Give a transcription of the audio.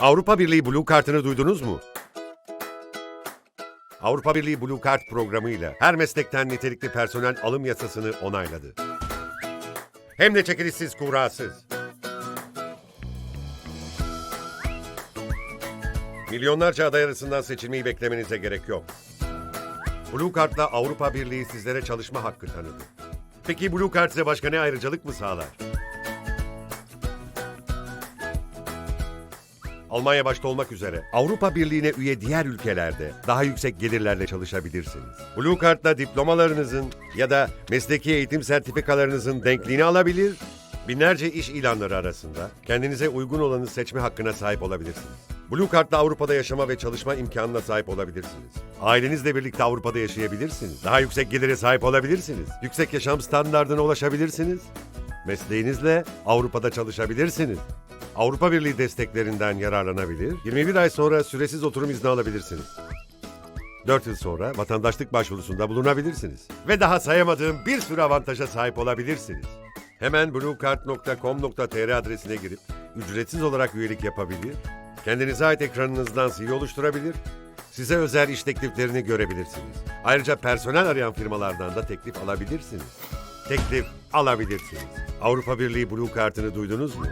Avrupa Birliği Blue Kart'ını duydunuz mu? Avrupa Birliği Blue Kart programıyla her meslekten nitelikli personel alım yasasını onayladı. Hem de çekilişsiz kurasız. Milyonlarca aday arasından seçilmeyi beklemenize gerek yok. Blue Kart'la Avrupa Birliği sizlere çalışma hakkı tanıdı. Peki Blue Kart size başka ne ayrıcalık mı sağlar? Almanya başta olmak üzere Avrupa Birliği'ne üye diğer ülkelerde daha yüksek gelirlerle çalışabilirsiniz. Blue Card'la diplomalarınızın ya da mesleki eğitim sertifikalarınızın denkliğini alabilir, binlerce iş ilanları arasında kendinize uygun olanı seçme hakkına sahip olabilirsiniz. Blue Card'la Avrupa'da yaşama ve çalışma imkanına sahip olabilirsiniz. Ailenizle birlikte Avrupa'da yaşayabilirsiniz. Daha yüksek gelire sahip olabilirsiniz. Yüksek yaşam standartına ulaşabilirsiniz. Mesleğinizle Avrupa'da çalışabilirsiniz. Avrupa Birliği desteklerinden yararlanabilir, 21 ay sonra süresiz oturum izni alabilirsiniz. 4 yıl sonra vatandaşlık başvurusunda bulunabilirsiniz. Ve daha sayamadığım bir sürü avantaja sahip olabilirsiniz. Hemen bluecard.com.tr adresine girip ücretsiz olarak üyelik yapabilir, kendinize ait ekranınızdan CV oluşturabilir, size özel iş tekliflerini görebilirsiniz. Ayrıca personel arayan firmalardan da teklif alabilirsiniz. Teklif alabilirsiniz. Avrupa Birliği Blue Kart'ını duydunuz mu?